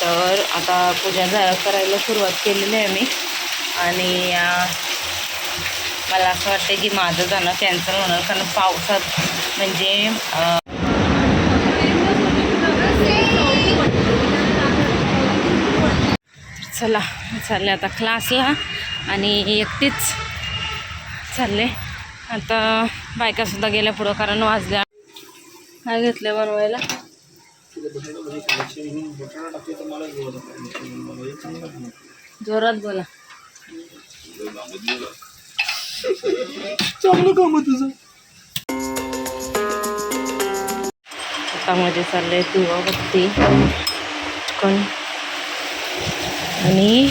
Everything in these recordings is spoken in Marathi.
तर आता पूजा झा करायला सुरुवात केलेली आहे मी. आणि मला असं वाटतं की माझं जाणं कॅन्सल होणार कारण पावसात म्हणजे चला चालले आता क्लासला आणि एकटीच चालले. आता बायकासुद्धा गेल्या पुढं कारण वाजल्या. काय घेतलं बनवायला? जोरात बोला. चांगलं काम आहे तुझं. आता मध्ये चाललंय दिवा बत्ती पण आणि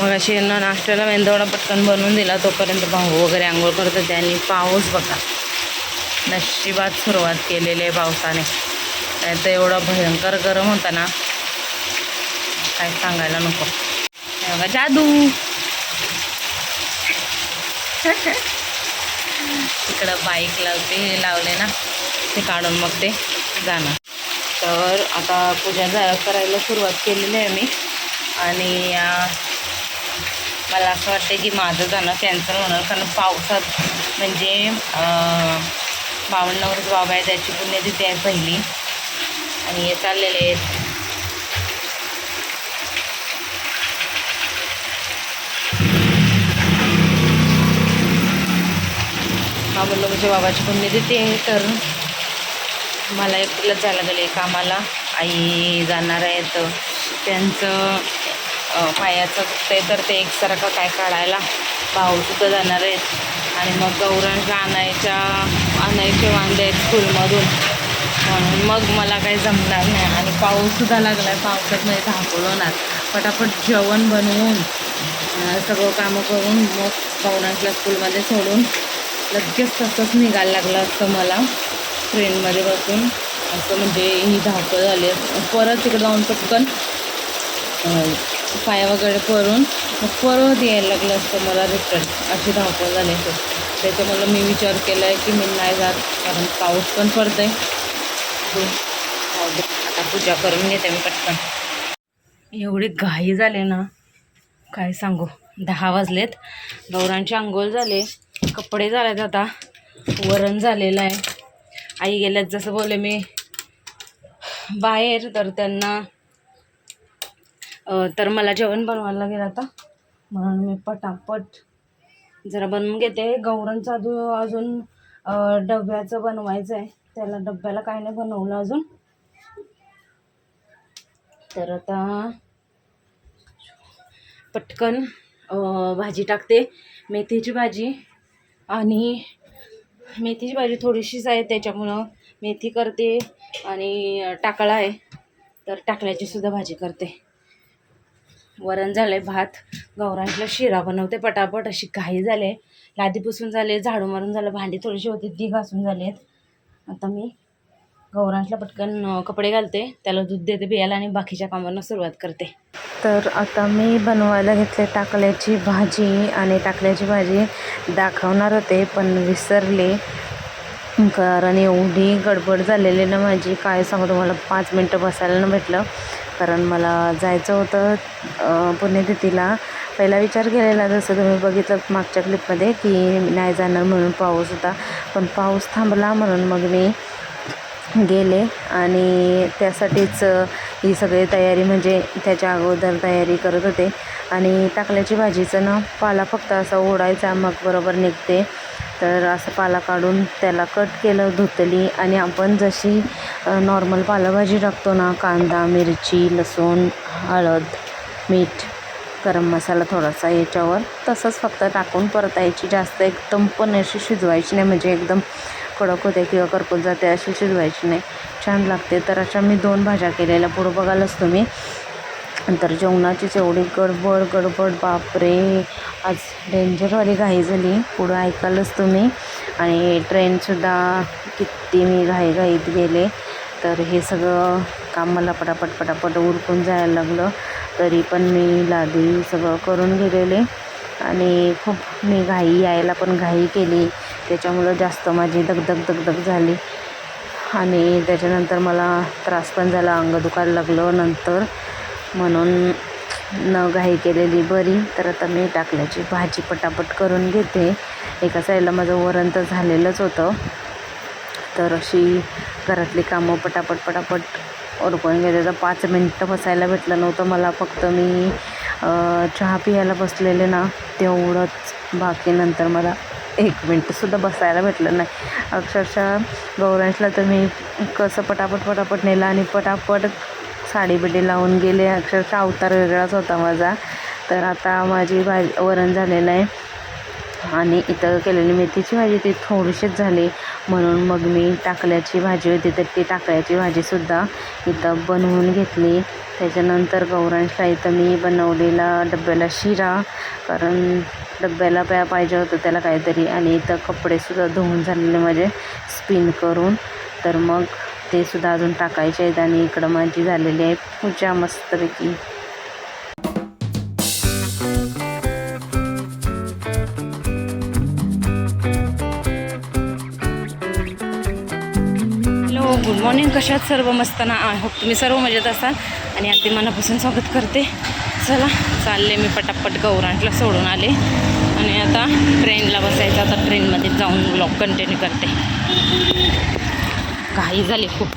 मग अशी यांना नाश्त्याला मेंदवडा पटकन बनवून दिला तोपर्यंत भाऊ वगैरे आंघोळ करत होते आणि पाऊस बघा. नशिबात सुरुवात केलेली आहे पावसाने. नाही तर एवढा भयंकर गरम होता ना काय सांगायला नको. बघा जादू. तिकडं बाईक लावते हे लावले ना ते काढून मग ते जाणार. तर आता पूजा जा करायला सुरुवात केलेली आहे मी. आणि मला असं वाटतं की माझं जाणं कॅन्सल होणार कारण पावसात म्हणजे अं, बाबा आहे त्याची पुण्यतिथी आहे पहिली. आणि हे चाललेले आहेत. बोललो म्हणजे बाबाची पुण्य देते तर मला एकटीलाच जायला गेले कामाला आई जाणार आहेत त्यांचं पायाचं ते तर ते एकसारखं काय काढायला भाऊसुद्धा जाणार आहेत. आणि मग गौरांच्या आणायच्या आणायचे वांदे आहेत स्कूलमधून मग मला काही जमणार नाही. आणि पाऊससुद्धा लागला आहे पावसात नाही धाकून होणार पटापट जेवण बनवून सगळं कामं करून मग गौरांच्या स्कूलमध्ये सोडून लगेच तसंच निघायला लागलं असतं मला ट्रेनमध्ये बसून. असं म्हणजे ही धावपळ झाली परत तिकडे जाऊन पटकन पाया वगैरे करून मग परत यायला लागलं असतं मला रिटर्न. अशी धावपळ झाली असते त्याच्यामुळं मी विचार केला आहे की मी नाही जात कारण पाऊस पण पडत आहे आता पूजा करून घेते मी पटकन. एवढी घाई झाले ना. काय सांगू? दहा वाजलेत. गौरांची आंघोळ झाले. कपडे झालेत आता. वरण झालेलं आहे. आई गेल्यात जसं बोलले मी. बाहेर तर त्यांना तर मला जेवण बनवायला लागेल आता. म्हणून मी पटापट जरा बनवून घेते. गौरांचं अजून अजून डब्याचं बनवायचं आहे त्याला डब्याला काही नाही बनवलं अजून. तर आता पटकन भाजी टाकते. मेथीची भाजी आणि मेथीची भाजी थोडीशीच आहे त्याच्यामुळं मेथी करते आणि टाकळा आहे. तर टाकल्याची सुद्धा भाजी करते. वरण झालं आहे भात गौरांशला शिरा बनवते पटापट अशी घाई झाले. लादी पुसून झाले झाडू मारून झालं भांडी थोडीशी होती ती घासून झाली आहेत आता मी गौरांशला पटकन कपडे घालते. त्याला दूध देते बियाला आणि बाकीच्या कामांना सुरुवात करते. तर आता मी बनवायला घेतले टाकल्याची भाजी आणि टाकल्याची भाजी दाखवणार होते पण विसरले. कारण एवढी गडबड झालेली ना माझी. काय सांगू तुम्हाला पाच मिनटं बसायला ना भेटलं. कारण मला जायचं होतं पुणे पुण्यतिथीला. पहिला विचार केलेला जसं तुम्ही बघितलं मागच्या क्लिपमध्ये की नाही जाणार म्हणून पाऊस होता. पण पाऊस थांबला म्हणून मग मी गेले आणि त्यासाठीच ही सगळी तयारी म्हणजे त्याच्या अगोदर तयारी करत होते. आणि टाकल्याची भाजीचं ना पाला फक्त असा ओढायचा मग बरोबर निघते. तर असं पाला काढून त्याला कट केलं धुतली आणि आपण जशी नॉर्मल पालाभाजी टाकतो ना कांदा मिरची लसूण हळद मीठ गरम मसाला थोडासा याच्यावर तसंच फक्त टाकून परतायची जास्त एकदम पण अशी शिजवायची नाही म्हणजे एकदम कडक होते किंवा करपून जाते अशी शिजवायची नाही. छान लागते. तर अशा मी दोन भाज्या केलेल्या. पुढं बघालच तुम्ही. नंतर जेवणाचीच एवढी गडबड गडबड बापरे! आज डेंजरवाली घाई झाली. पुढं ऐकालच तुम्ही. आणि ट्रेनसुद्धा किती मी घाईघाईत गेले. तर हे सगळं काम मला पटापट पटापट उरकून जायला लागलं. तरी पण मी लादी सगळं करून गेलेले आणि खूप मी घाई यायला पण घाई केली. त्याच्यामुळं जास्त माझी दगदग दगदग झाली. आणि त्याच्यानंतर मला त्रास पण झाला अंग दुखायला लागलं नंतर. म्हणून न घाई केलेली बरी. तर आता मी टाकल्याची भाजी पटापट करून घेते. एका साईडला माझं वरण तर झालेलंच होतं. तर अशी घरातली कामं पटापट पटापट उरकून घेते. तर पाच मिनटं बसायला भेटलं नव्हतं मला. फक्त मी चहा पियायला बसलेले ना तेवढंच बाकी नंतर मला एक मिनटंसुद्धा बसायला भेटलं नाही. अक्षरशः गौरांशला तर मी कसं पटापट पटापट नेलं आणि पटापट साडी बिडी लावून गेले. अक्षरशः अवतार वेगळाच होता माझा. तर आता माझी भाजी वरण झालेलं आहे. आणि इथं केलेली मेथीची भाजी ती थोडीशीच झाली. म्हणून मग मी टाकल्याची भाजी होती तर ती टाकल्याची भाजीसुद्धा इथं बनवून घेतली. त्याच्यानंतर गौरांशला इथं मी बनवलेला डब्याला शिरा कारण डब्याला प्या पाहिजे होतं त्याला काहीतरी. आणि इथं कपडेसुद्धा धुवून झालेले माझे स्पिन करून. तर मग ते सुद्धा अजून टाकायचे आहेत आणि इकडं माझी झालेली आहे पूजा मस्तपैकी. Good morning. कशात सर्व मस्ताना? आय होप तुम्ही सर्व मजेत असाल? आणि अगदी मनापासून स्वागत करते. चला चालले मी पटापट गौरांटला सोडून आले. आणि आता ट्रेनला बसायचं. आता ट्रेनमध्ये जाऊन ब्लॉग कंटिन्यू करते. घाई झाली खूप.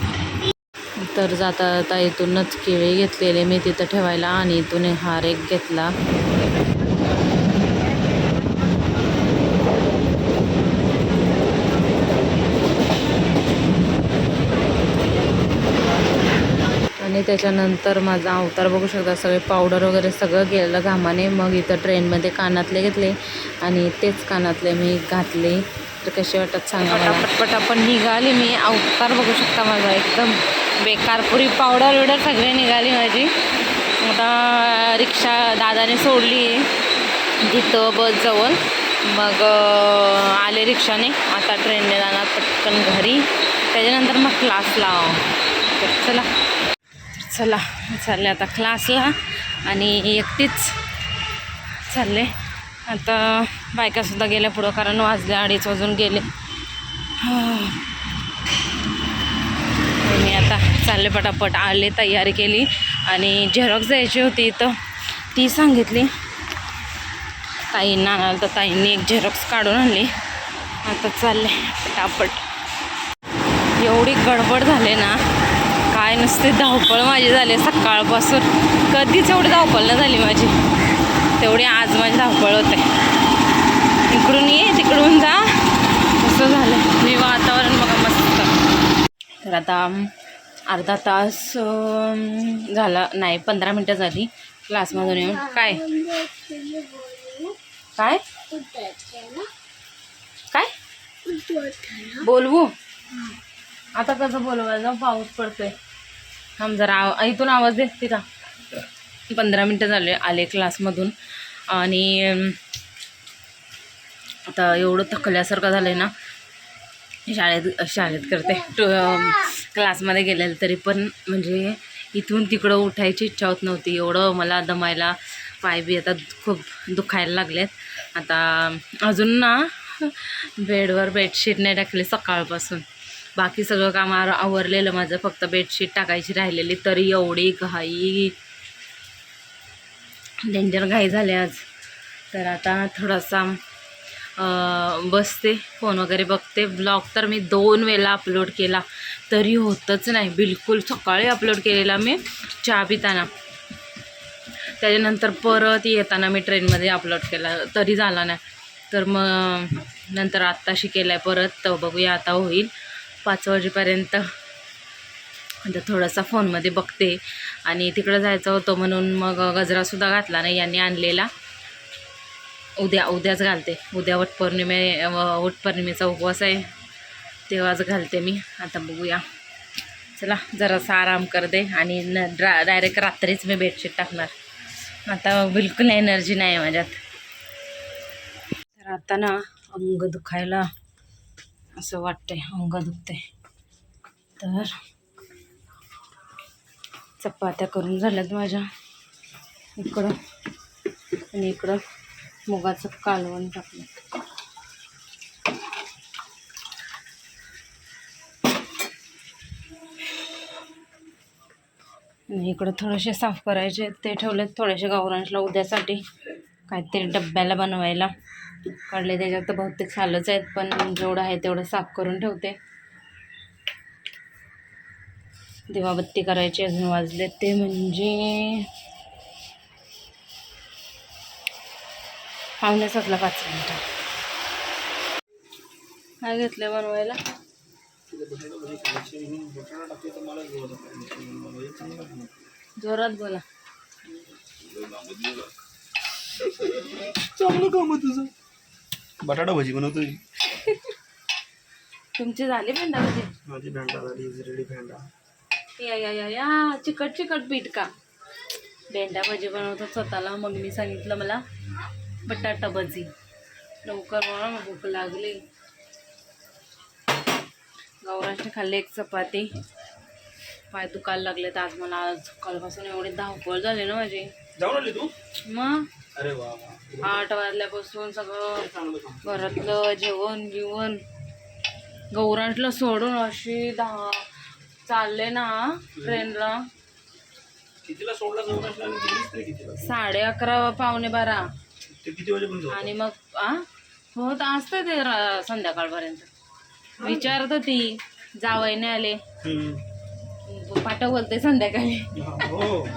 तर जाता जाता इथूनच केळी घेतलेले मी तिथं ठेवायला आणि इथून हार एक घेतला. आणि त्याच्यानंतर माझा अवतार बघू शकता सगळे पावडर वगैरे सगळं गेलेलं घामाने. मग इथं ट्रेनमध्ये कानातले घेतले आणि तेच कानातले मी घातले. तर कसे वाटत सांगा पटपट पटापट निघाली मी. अवतार बघू शकता माझा एकदम बेकारपुरी पावडर विडर सगळे निघाली माझी. आता रिक्षा दादाने सोडली तिथं बसजवळ मग आले रिक्षाने. आता ट्रेनने जाणार पटकन घरी. त्याच्यानंतर मग क्लास लाव तर चला. चला चालले आता क्लासला आणि एकटीच चालले. आता बायकासुद्धा गेल्या पुढं कारण वाजले अडीच वाजून गेले. मी आता चालले पटापट आले तयारी केली आणि झेरॉक्स द्यायची होती तर ती सांगितली. ताईंना आणाल तर ताईंनी एक झेरॉक्स काढून आणली. आता चालले पटापट. एवढी गडबड झाले ना काय नसते धावपळ माझी झाली सकाळपासून. कधीच एवढी धावपळ नाही झाली माझी. तेवढी आज माझी धावपळ होते. इकडून ये तिकडून जा. असं झालं मी वातावरण बघा मस्त. तर आता अर्धा तास झाला. नाही पंधरा मिनटं झाली. क्लासमधून येऊन. काय? काय? काय? बोलवू? आता कसं बोलवायचं? पाऊस पडतोय. थांब जरा आव इथून आवाज दे तिला पंधरा मिनटं झाले आले क्लासमधून. आणि आता एवढं थकल्यासारखं झालं आहे ना शाळेत शाळेत करते. टू क्लासमध्ये गेलेलं तरी पण म्हणजे इथून तिकडं उठायची इच्छा होत नव्हती. एवढं मला दमायला पाय बी आता खूप दुखायला लागलेत. आता अजून ना बेडवर बेडशीट नाही टाकली सकाळपासून. बाकी सगळं काम आवरलेलं माझं फक्त बेडशीट टाकायची राहिलेली तरी एवढी घाई. डेंजर घाई झाली आज. तर आता थोडासा बसते फोन वगैरे बघते. ब्लॉग तर मी दोन वेळा अपलोड केला तरी होतच नाही. बिलकुल सकाळी अपलोड केलेला मी चहा पिताना. त्याच्यानंतर परत येताना मी ट्रेनमध्ये अपलोड केला तरी झाला नाही. तर मग नंतर आत्ताशी केला आहे परत तर बघूया आता होईल. पाच वाजेपर्यंत. आता थोडासा फोनमध्ये बघते. आणि तिकडं जायचं होतं म्हणून मग गजरासुद्धा घातला नाही यांनी आणलेला. उद्या उद्याच घालते. उद्या वटपौर्णिमे व- वटपौर्णिमेचा उपवास आहे. तेव्हाच घालते मी. आता बघूया. चला जरासा आराम करते आणि न ड्रा डायरेक्ट रात्रीच मी बेडशीट टाकणार. आता बिलकुल एनर्जी नाही आहे माझ्यात. तर आता ना अंग दुखायला असं वाटतंय अंग दुखतंय. तर चपात्या करून झाल्यात माझ्या. इकडं आणि इकडं मुगाचं कालवण टाकलं. आणि इकडं थोडेसे साफ करायचे ते ठेवलेत थोडेसे गावरांशला उद्यासाठी. काहीतरी डब्याला बनवायला. काढले त्याच्यात तर बहुतेक सालच आहेत पण जेवढं आहे तेवढं साफ करून ठेवते. दिवाबत्ती करायची अजून वाजले ते म्हणजे पाहुणे सातला पाच मिनटं. काय घेतलं बनवायला? जोरात बोला. चांगलं काम तुझं. बटाटा भजी बनवतोय तुमची झाली भेंडा भाजी? माझी भेंडा झाली रेडी भेंडा. या या या या. चिकट चिकट पीठ का? भेंडा भाजी बनवतात स्वतःला. मग मी सांगितलं मला बटाटा भजी. लवकर मला भूक लागली. गौरांशी खाल्ली एक चपाती. पाय दुखायला लागले तर आज मला. आज सकाळपासून एवढी धावपळ झाली ना माझी. जाऊन आली तू? मग? अरे वा वा. आठ वाजल्यापासून सगळं चांगलं काम घरातलं जेवण बिवण गौरांटला सोडून अशी दहा चालले ना ट्रेनला. कितीला सोडला जाऊन असला आणि गेलीस तरी कितीला? साडे अकरा पावणे बारा. ते किती वाजेपर्यंत होतं? आणि मग आ? होत असतं ते रा- संध्याकाळपर्यंत. विचारत होती जावईने आले. हम्म. पाठव बोलते संध्याकाळी हो.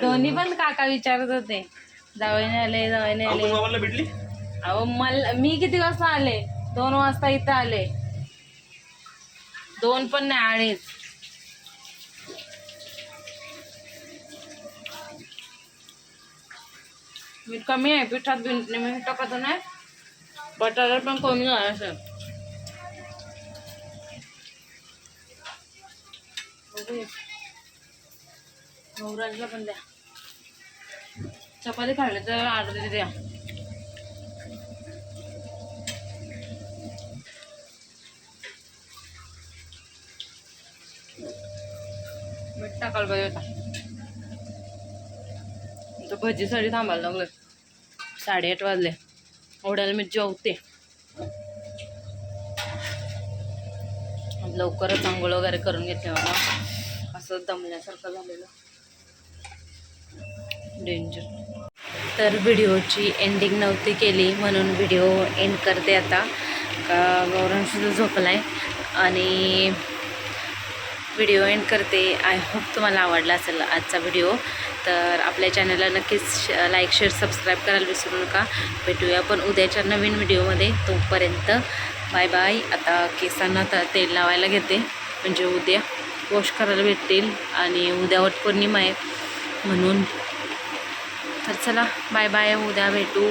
दोन्ही पण काका विचारत होते. जावईने आले जावईने आले भेटली? अहो मला मी किती वाजता आले? दोन वाजता इथं आले. दोन पण नाही अडीच. मीठ कमी आहे पिठात मीठ मीठ टाकत नाही. बटाटा पण कमी आहे असं. बघूया. नवराजला पण द्या. चपाती खाल्ली तर अर्धी द्या. मीठ टाकायला पाहिजे होता. तर भजीसाठी थांबायला लागलं साडेआठ वाजले. ओढ्याला मी जेवते. लवकरच आंघोळ वगैरे करून घेतले मला. असं दमल्यासारखं झालेलं. डेंजर तर व्हिडिओची एंडिंग नव्हती केली म्हणून व्हिडिओ एंड करते आता. का गौरवसुद्धा झोपला आहे आणि व्हिडिओ एंड करते. आय होप तुम्हाला आवडला असेल आजचा व्हिडिओ. तर आपल्या चॅनलला नक्कीच लाईक शेअर सबस्क्राईब करायला विसरू नका. भेटूया पण उद्याच्या नवीन व्हिडिओमध्ये. तोपर्यंत बाय बाय आता केसांना त तेल लावायला घेते. म्हणजे उद्या वॉश करायला भेटतील. आणि उद्या वट पौर्णिमा आहे. म्हणून तर चला बाय बाय उद्या भेटू.